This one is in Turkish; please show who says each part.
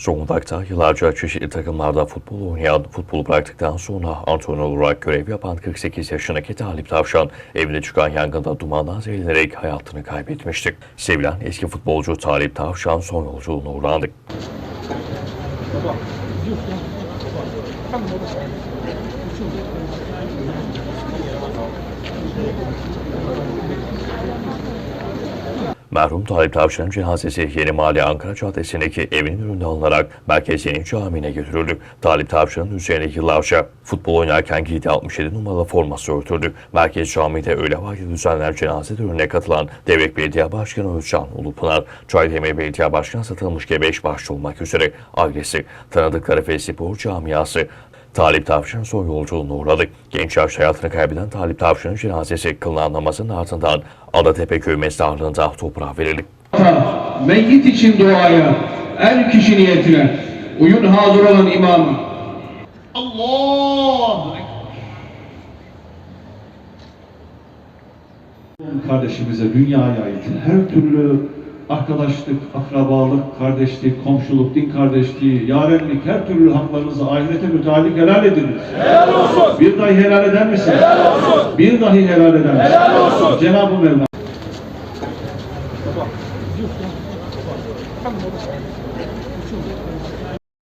Speaker 1: Zonguldak'ta yıllarca çeşitli takımlarda futbol oynayan, futbolu bıraktıktan sonra antrenör olarak görev yapan 48 yaşındaki Talip Tavşan, evine çıkan yangında dumandan zehirlenerek hayatını kaybetmişti. Sevilen eski futbolcu Talip Tavşan son yolculuğuna uğrandı. Merhum Talip Tavşan'ın cenazesi Yeni Mahalle Ankara Caddesi'ndeki evinin önünde alınarak Merkez Yeni Camii'ne götürüldü. Talip Tavşan'ın üzerine yıllarca futbol oynarken giydiği 67 numaralı forması örtüldü. Merkez Camii'de öğle vakti düzenlenen cenaze törenine katılan Devlet Belediye Başkanı Özcan Ulupınar, Çaydemir Belediye Başkanı Satılmış Gebeş başta olmak üzere ailesi, tanıdıkları ve spor camiası, Talip Tavşan son yolculuğuna uğradı. Genç yaşta hayatını kaybeden Talip Tavşan'ın cenazesi kılınan namazın ardından Adatepe Köy Mezarlığı'nda toprağa verildi.
Speaker 2: Meyyit için duaya, er kişi niyetine, uyun hazır olan imam. Allah!
Speaker 3: kardeşimize dünyaya ait her türlü arkadaşlık, akrabalık, kardeşlik, komşuluk, din kardeşliği, yarenlik, her türlü haklarınızı ahirete müteallik helal ediniz. Helal olsun. Bir dahi helal eder misiniz? Helal olsun. Bir dahi helal eder misiniz? Helal olsun. Cenab-ı Mevla.